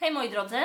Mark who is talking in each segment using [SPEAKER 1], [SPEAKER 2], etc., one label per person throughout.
[SPEAKER 1] Hej moi drodzy,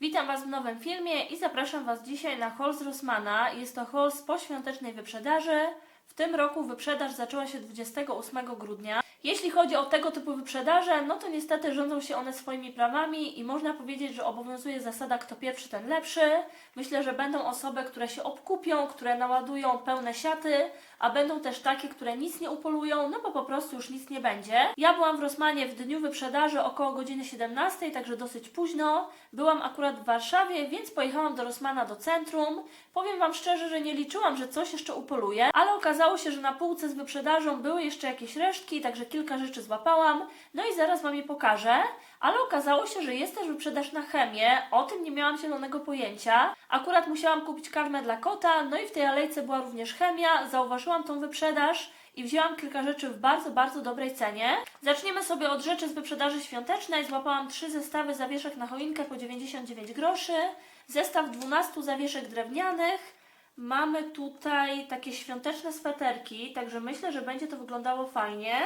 [SPEAKER 1] witam Was w nowym filmie i zapraszam Was dzisiaj na haul z Rossmana. Jest to haul z poświątecznej wyprzedaży. W tym roku wyprzedaż zaczęła się 28 grudnia. Jeśli chodzi o tego typu wyprzedaże, no to niestety rządzą się one swoimi prawami i można powiedzieć, że obowiązuje zasada kto pierwszy, ten lepszy. Myślę, że będą osoby, które się obkupią, które naładują pełne siaty, a będą też takie, które nic nie upolują, no bo po prostu już nic nie będzie. Ja byłam w Rosmanie w dniu wyprzedaży około godziny 17, także dosyć późno. Byłam akurat w Warszawie, więc pojechałam do Rosmana do centrum. Powiem Wam szczerze, że nie liczyłam, że coś jeszcze upoluje, ale okazało się, że na półce z wyprzedażą były jeszcze jakieś resztki, także kilka rzeczy złapałam. No i zaraz Wam je pokażę. Ale okazało się, że jest też wyprzedaż na chemię. O tym nie miałam zielonego pojęcia. Akurat musiałam kupić karmę dla kota, no i w tej alejce była również chemia. Zauważyłam tą wyprzedaż i wzięłam kilka rzeczy w bardzo, bardzo dobrej cenie. Zaczniemy sobie od rzeczy z wyprzedaży świątecznej. Złapałam trzy zestawy zawieszek na choinkę po 99 groszy, zestaw 12 zawieszek drewnianych. Mamy tutaj takie świąteczne sweterki, także myślę, że będzie to wyglądało fajnie.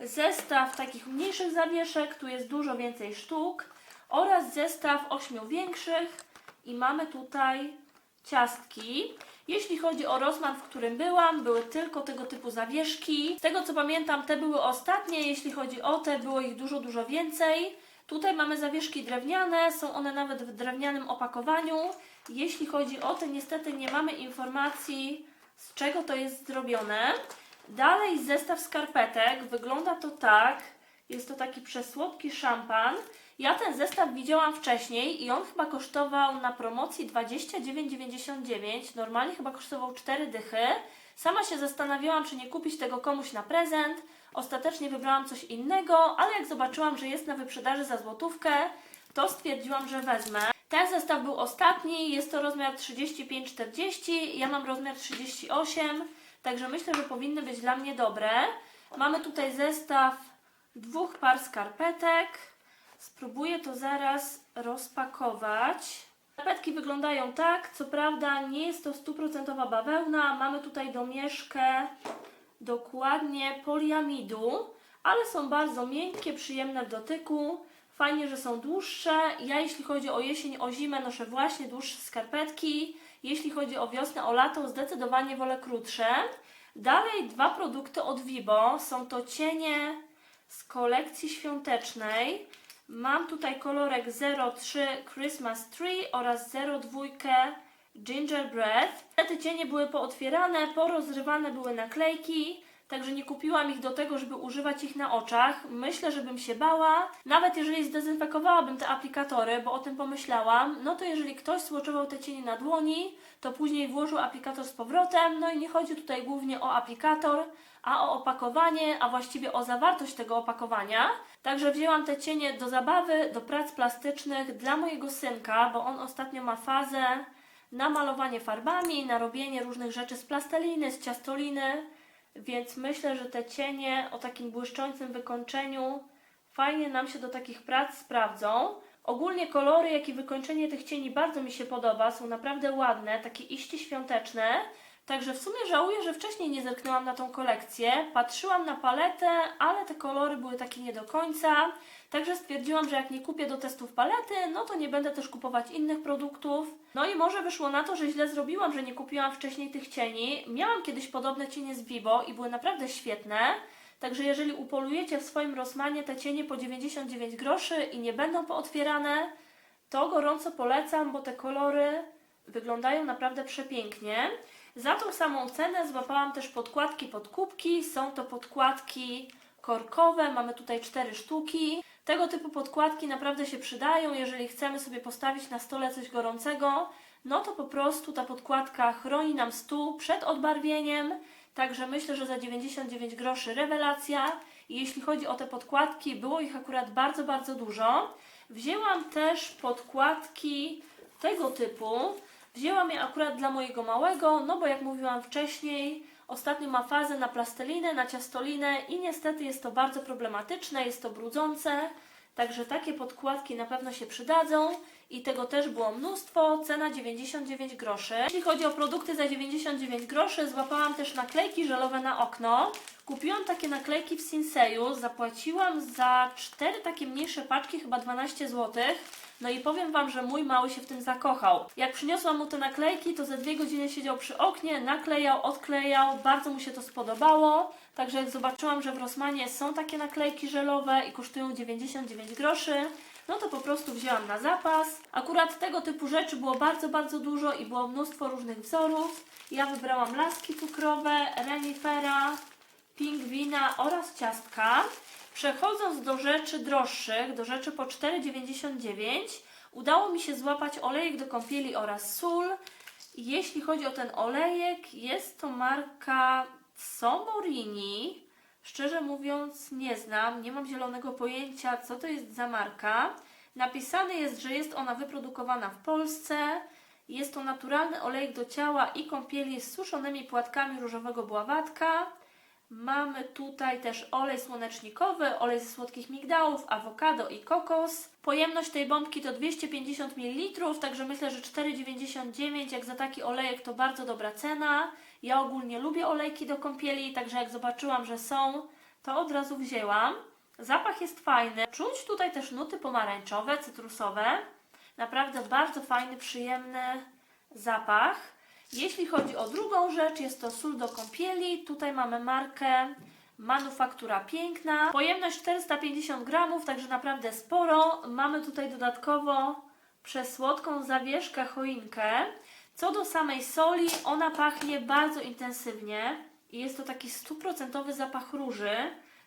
[SPEAKER 1] Zestaw takich mniejszych zawieszek, tu jest dużo więcej sztuk oraz zestaw ośmiu większych i mamy tutaj ciastki. Jeśli chodzi o Rossmann, w którym byłam, były tylko tego typu zawieszki. Z tego co pamiętam, te były ostatnie. Jeśli chodzi o te, było ich dużo, dużo więcej. Tutaj mamy zawieszki drewniane, są one nawet w drewnianym opakowaniu. Jeśli chodzi o te, niestety nie mamy informacji, z czego to jest zrobione. Dalej zestaw skarpetek. Wygląda to tak. Jest to taki przesłodki szampan. Ja ten zestaw widziałam wcześniej i on chyba kosztował na promocji 29,99. Normalnie chyba kosztował 4 dychy. Sama się zastanawiałam, czy nie kupić tego komuś na prezent. Ostatecznie wybrałam coś innego, ale jak zobaczyłam, że jest na wyprzedaży za złotówkę, to stwierdziłam, że wezmę. Ten zestaw był ostatni, jest to rozmiar 35-40, ja mam rozmiar 38, także myślę, że powinny być dla mnie dobre. Mamy tutaj zestaw dwóch par skarpetek. Spróbuję to zaraz rozpakować. Skarpetki wyglądają tak, co prawda nie jest to stuprocentowa bawełna, mamy tutaj domieszkę dokładnie poliamidu, ale są bardzo miękkie, przyjemne w dotyku. Fajnie, że są dłuższe. Ja jeśli chodzi o jesień, o zimę noszę właśnie dłuższe skarpetki. Jeśli chodzi o wiosnę, o lato zdecydowanie wolę krótsze. Dalej dwa produkty od Vibo. Są to cienie z kolekcji świątecznej. Mam tutaj kolorek 03 Christmas Tree oraz 02 Gingerbread. Te cienie były pootwierane, porozrywane były naklejki, także nie kupiłam ich do tego, żeby używać ich na oczach. Myślę, że bym się bała. Nawet jeżeli zdezynfekowałabym te aplikatory, bo o tym pomyślałam, no to jeżeli ktoś swatchował te cienie na dłoni, to później włożył aplikator z powrotem. No i nie chodzi tutaj głównie o aplikator, a o opakowanie, a właściwie o zawartość tego opakowania. Także wzięłam te cienie do zabawy, do prac plastycznych dla mojego synka, bo on ostatnio ma fazę na malowanie farbami, na robienie różnych rzeczy z plasteliny, z ciastoliny, więc myślę, że te cienie o takim błyszczącym wykończeniu fajnie nam się do takich prac sprawdzą. Ogólnie kolory, jak i wykończenie tych cieni bardzo mi się podoba, są naprawdę ładne, takie iście świąteczne. Także w sumie żałuję, że wcześniej nie zerknęłam na tą kolekcję. Patrzyłam na paletę, ale te kolory były takie nie do końca. Także stwierdziłam, że jak nie kupię do testów palety, no to nie będę też kupować innych produktów. No i może wyszło na to, że źle zrobiłam, że nie kupiłam wcześniej tych cieni. Miałam kiedyś podobne cienie z Vibo i były naprawdę świetne. Także jeżeli upolujecie w swoim Rossmanie te cienie po 99 groszy i nie będą pootwierane, to gorąco polecam, bo te kolory wyglądają naprawdę przepięknie. Za tą samą cenę złapałam też podkładki pod kubki. Są to podkładki korkowe, mamy tutaj cztery sztuki. Tego typu podkładki naprawdę się przydają, jeżeli chcemy sobie postawić na stole coś gorącego, no to po prostu ta podkładka chroni nam stół przed odbarwieniem. Także myślę, że za 99 groszy rewelacja. I jeśli chodzi o te podkładki, było ich akurat bardzo, bardzo dużo. Wzięłam też podkładki tego typu. Wzięłam je akurat dla mojego małego, no bo jak mówiłam wcześniej, ostatnio ma fazę na plastelinę, na ciastolinę i niestety jest to bardzo problematyczne, jest to brudzące. Także takie podkładki na pewno się przydadzą i tego też było mnóstwo. Cena 99 groszy. Jeśli chodzi o produkty za 99 groszy, złapałam też naklejki żelowe na okno. Kupiłam takie naklejki w Sinseju, zapłaciłam za cztery takie mniejsze paczki chyba 12 zł. No i powiem Wam, że mój mały się w tym zakochał. Jak przyniosłam mu te naklejki, to ze dwie godziny siedział przy oknie, naklejał, odklejał, bardzo mu się to spodobało. Także jak zobaczyłam, że w Rossmanie są takie naklejki żelowe i kosztują 99 groszy, no to po prostu wzięłam na zapas. Akurat tego typu rzeczy było bardzo, bardzo dużo i było mnóstwo różnych wzorów. Ja wybrałam laski cukrowe, renifera, pingwina oraz ciastka. Przechodząc do rzeczy droższych, do rzeczy po 4,99 udało mi się złapać olejek do kąpieli oraz sól. Jeśli chodzi o ten olejek, jest to marka Somorini. Szczerze mówiąc nie znam, nie mam zielonego pojęcia co to jest za marka. Napisane jest, że jest ona wyprodukowana w Polsce. Jest to naturalny olejek do ciała i kąpieli z suszonymi płatkami różowego bławatka. Mamy tutaj też olej słonecznikowy, olej ze słodkich migdałów, awokado i kokos. Pojemność tej bombki to 250 ml, także myślę, że 4,99 jak za taki olejek to bardzo dobra cena. Ja ogólnie lubię olejki do kąpieli, także jak zobaczyłam, że są, to od razu wzięłam. Zapach jest fajny. Czuć tutaj też nuty pomarańczowe, cytrusowe. Naprawdę bardzo fajny, przyjemny zapach. Jeśli chodzi o drugą rzecz, jest to sól do kąpieli. Tutaj mamy markę Manufaktura Piękna. Pojemność 450 gramów, także naprawdę sporo. Mamy tutaj dodatkowo przesłodką zawieszkę choinkę. Co do samej soli, ona pachnie bardzo intensywnie i jest to taki stuprocentowy zapach róży.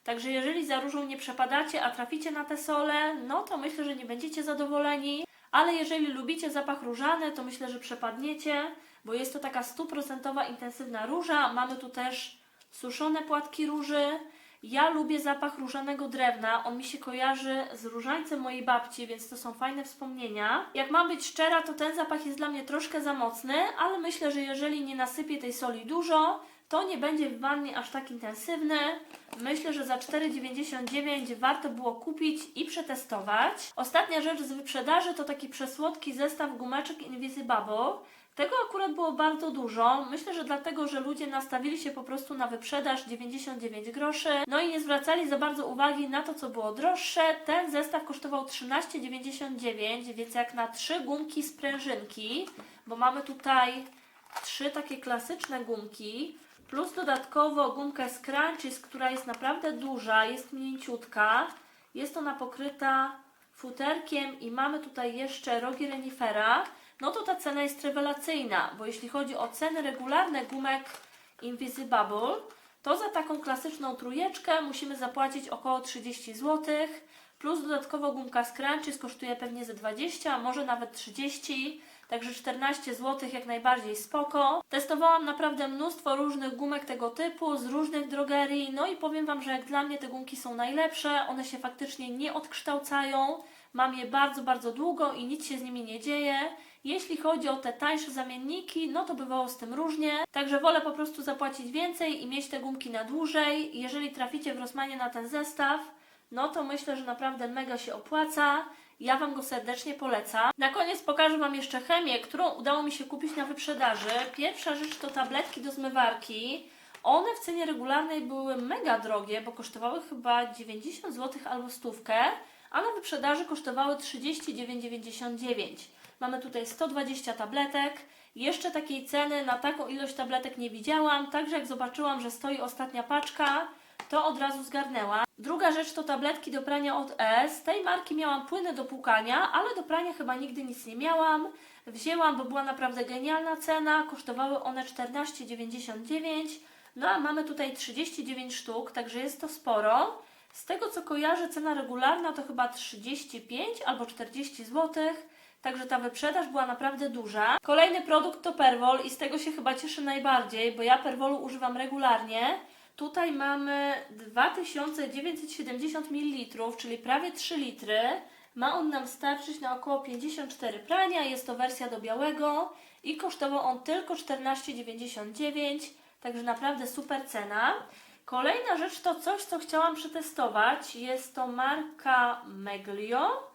[SPEAKER 1] Także jeżeli za różą nie przepadacie, a traficie na te sole, no to myślę, że nie będziecie zadowoleni. Ale jeżeli lubicie zapach różany, to myślę, że przepadniecie, bo jest to taka stuprocentowa intensywna róża. Mamy tu też suszone płatki róży. Ja lubię zapach różanego drewna. On mi się kojarzy z różańcem mojej babci, więc to są fajne wspomnienia. Jak mam być szczera, to ten zapach jest dla mnie troszkę za mocny, ale myślę, że jeżeli nie nasypię tej soli dużo, to nie będzie w wannie aż tak intensywny. Myślę, że za 4,99 warto było kupić i przetestować. Ostatnia rzecz z wyprzedaży to taki przesłodki zestaw gumeczek Invisibubble. Tego akurat było bardzo dużo. Myślę, że dlatego, że ludzie nastawili się po prostu na wyprzedaż 99 groszy. No i nie zwracali za bardzo uwagi na to, co było droższe. Ten zestaw kosztował 13,99, więc jak na trzy gumki sprężynki, bo mamy tutaj trzy takie klasyczne gumki, plus dodatkowo gumkę z Crunchies, która jest naprawdę duża, jest mięciutka. Jest ona pokryta futerkiem i mamy tutaj jeszcze rogi renifera, no to ta cena jest rewelacyjna, bo jeśli chodzi o ceny regularne gumek Invisibubble, to za taką klasyczną trójeczkę musimy zapłacić około 30 zł, plus dodatkowo gumka z kosztuje pewnie ze 20, może nawet 30, także 14 zł jak najbardziej spoko. Testowałam naprawdę mnóstwo różnych gumek tego typu, z różnych drogerii, no i powiem Wam, że jak dla mnie te gumki są najlepsze, one się faktycznie nie odkształcają, mam je bardzo, bardzo długo i nic się z nimi nie dzieje. Jeśli chodzi o te tańsze zamienniki, no to bywało z tym różnie. Także wolę po prostu zapłacić więcej i mieć te gumki na dłużej. Jeżeli traficie w Rossmanie na ten zestaw, no to myślę, że naprawdę mega się opłaca. Ja Wam go serdecznie polecam. Na koniec pokażę Wam jeszcze chemię, którą udało mi się kupić na wyprzedaży. Pierwsza rzecz to tabletki do zmywarki. One w cenie regularnej były mega drogie, bo kosztowały chyba 90 zł albo stówkę, a na wyprzedaży kosztowały 39,99. Mamy tutaj 120 tabletek. Jeszcze takiej ceny na taką ilość tabletek nie widziałam, także jak zobaczyłam, że stoi ostatnia paczka, to od razu zgarnęłam. Druga rzecz to tabletki do prania od E. Z tej marki miałam płyny do płukania, ale do prania chyba nigdy nic nie miałam. Wzięłam, bo była naprawdę genialna cena. Kosztowały one 14,99. No a mamy tutaj 39 sztuk, także jest to sporo. Z tego co kojarzę, cena regularna to chyba 35 albo 40 zł. Także ta wyprzedaż była naprawdę duża. Kolejny produkt to Perwol i z tego się chyba cieszę najbardziej, bo ja Perwolu używam regularnie. Tutaj mamy 2970 ml, czyli prawie 3 litry. Ma on nam starczyć na około 54 prania. Jest to wersja do białego i kosztował on tylko 14,99, także naprawdę super cena. Kolejna rzecz to coś, co chciałam przetestować. Jest to marka Meglio.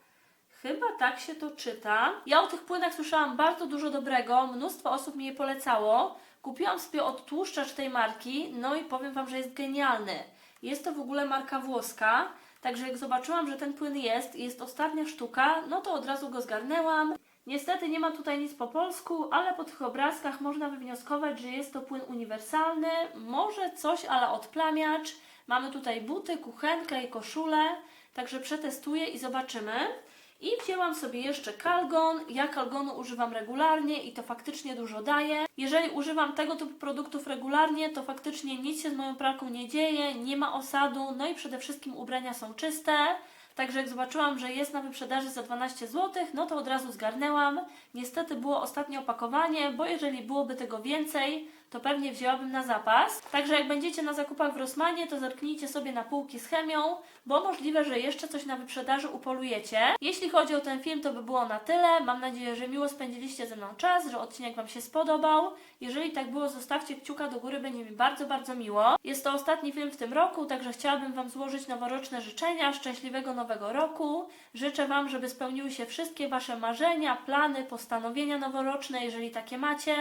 [SPEAKER 1] Chyba tak się to czyta. Ja o tych płynach słyszałam bardzo dużo dobrego, mnóstwo osób mi je polecało. Kupiłam sobie odtłuszczacz tej marki, no i powiem Wam, że jest genialny. Jest to w ogóle marka włoska, Także jak zobaczyłam, że ten płyn jest, jest ostatnia sztuka, no to od razu go zgarnęłam. Niestety nie ma tutaj nic po polsku, ale po tych obrazkach można wywnioskować, że jest to płyn uniwersalny, może coś ale odplamiacz. Mamy tutaj buty, kuchenkę i koszulę, także przetestuję i zobaczymy. I wzięłam sobie jeszcze kalgon. Ja kalgonu używam regularnie i to faktycznie dużo daje. Jeżeli używam tego typu produktów regularnie, to faktycznie nic się z moją pralką nie dzieje, nie ma osadu, no i przede wszystkim ubrania są czyste. Także jak zobaczyłam, że jest na wyprzedaży za 12 zł, no to od razu zgarnęłam. Niestety było ostatnie opakowanie, bo jeżeli byłoby tego więcej, to pewnie wzięłabym na zapas. Także jak będziecie na zakupach w Rossmanie, to zerknijcie sobie na półki z chemią, bo możliwe, że jeszcze coś na wyprzedaży upolujecie. Jeśli chodzi o ten film, to by było na tyle. Mam nadzieję, że miło spędziliście ze mną czas, że odcinek Wam się spodobał. Jeżeli tak było, zostawcie kciuka do góry, będzie mi bardzo, bardzo miło. Jest to ostatni film w tym roku, także chciałabym Wam złożyć noworoczne życzenia, szczęśliwego nowego roku. Życzę Wam, żeby spełniły się wszystkie Wasze marzenia, plany, postanowienia noworoczne, jeżeli takie macie.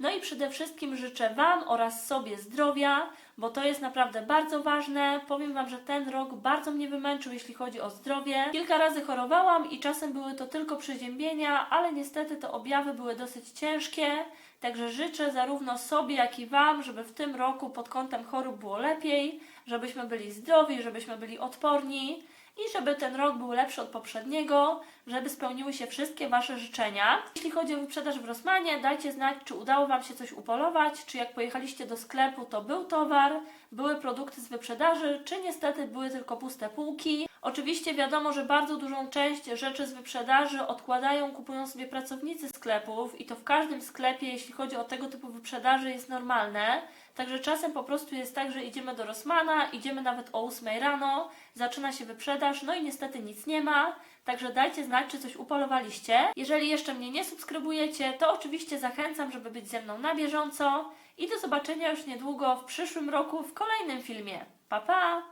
[SPEAKER 1] No i przede wszystkim życzę Wam oraz sobie zdrowia, bo to jest naprawdę bardzo ważne. Powiem Wam, że ten rok bardzo mnie wymęczył, jeśli chodzi o zdrowie. Kilka razy chorowałam i czasem były to tylko przeziębienia, ale niestety te objawy były dosyć ciężkie. Także życzę zarówno sobie, jak i Wam, żeby w tym roku pod kątem chorób było lepiej, żebyśmy byli zdrowi, żebyśmy byli odporni i żeby ten rok był lepszy od poprzedniego, żeby spełniły się wszystkie Wasze życzenia. Jeśli chodzi o wyprzedaż w Rossmanie, dajcie znać, czy udało Wam się coś upolować, czy jak pojechaliście do sklepu, to był towar, były produkty z wyprzedaży, czy niestety były tylko puste półki. Oczywiście wiadomo, że bardzo dużą część rzeczy z wyprzedaży odkładają, kupują sobie pracownicy sklepów i to w każdym sklepie, jeśli chodzi o tego typu wyprzedaży, jest normalne. Także czasem po prostu jest tak, że idziemy do Rossmana, idziemy nawet o 8 rano, zaczyna się wyprzedaż, no i niestety nic nie ma. Także dajcie znać, czy coś upolowaliście. Jeżeli jeszcze mnie nie subskrybujecie, to oczywiście zachęcam, żeby być ze mną na bieżąco. I do zobaczenia już niedługo w przyszłym roku w kolejnym filmie. Pa pa!